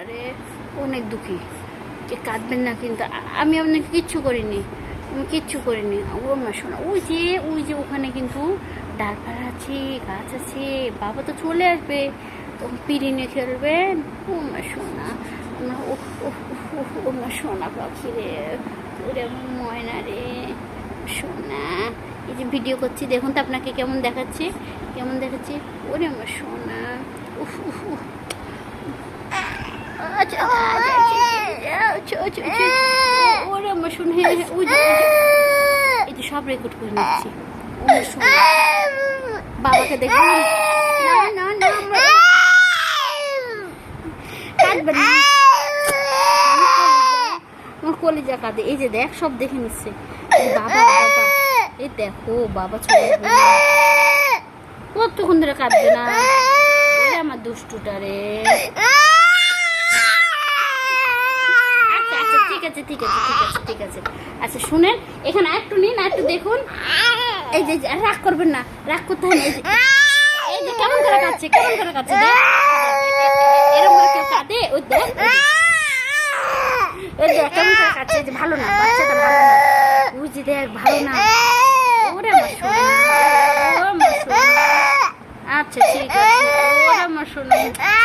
আরে, অনেক দুঃখী। যে কাঁদবেন না কিন্তু আমি আপনাকে কিচ্ছু করিনি। আমি কিচ্ছু করিনি। ও মা শোনা, ওই যে ওই যে ওখানে কিন্তু ডালপালা আছে, গাছ আছে, বাবা তো চলে আসবে। তখন পিড়ি নিয়ে খেলবেন ও মা শোনা, আমার ও মা সোনা পাখি রে। ওরে ময়না রে। সোনা এই যে ভিডিও করছি, দেখুন তো আপনাকে কেমন দেখাচ্ছে। কেমন দেখাচ্ছে? ওরে আমার সোনা আচ্ছা আমার শোনা এই যে সব রেকর্ড করে বাবাকে কলিজা কাঁদে। এই যে দেখ, সব দেখে নিচ্ছে। এই দেখো, বাবা কতক্ষণ ধরে কাঁদবে না? আমার দুষ্টুটা রে আচ্ছা আচ্ছা ঠিক আছে ঠিক আছে ঠিক আছে ঠিক আছে। আচ্ছা শুনেন, এখানে একটু নিন একটু দেখুন। এই যে রাগ করবেন না, রাগ করতে হয় না, এই যে। এই যে, কেমন করে কাঁদছে, কেমন করে দেখ। এরকম করে কেউ কাঁদে? ওই দেখ ওই দেখ, কেমন করে এই যে, ভালো না, বাচ্চাটা ভালো না। যে, দেখ, ভালো না। ওরে আমার সোনা। আচ্ছা ঠিক আছে, ওরে আমার সোনা।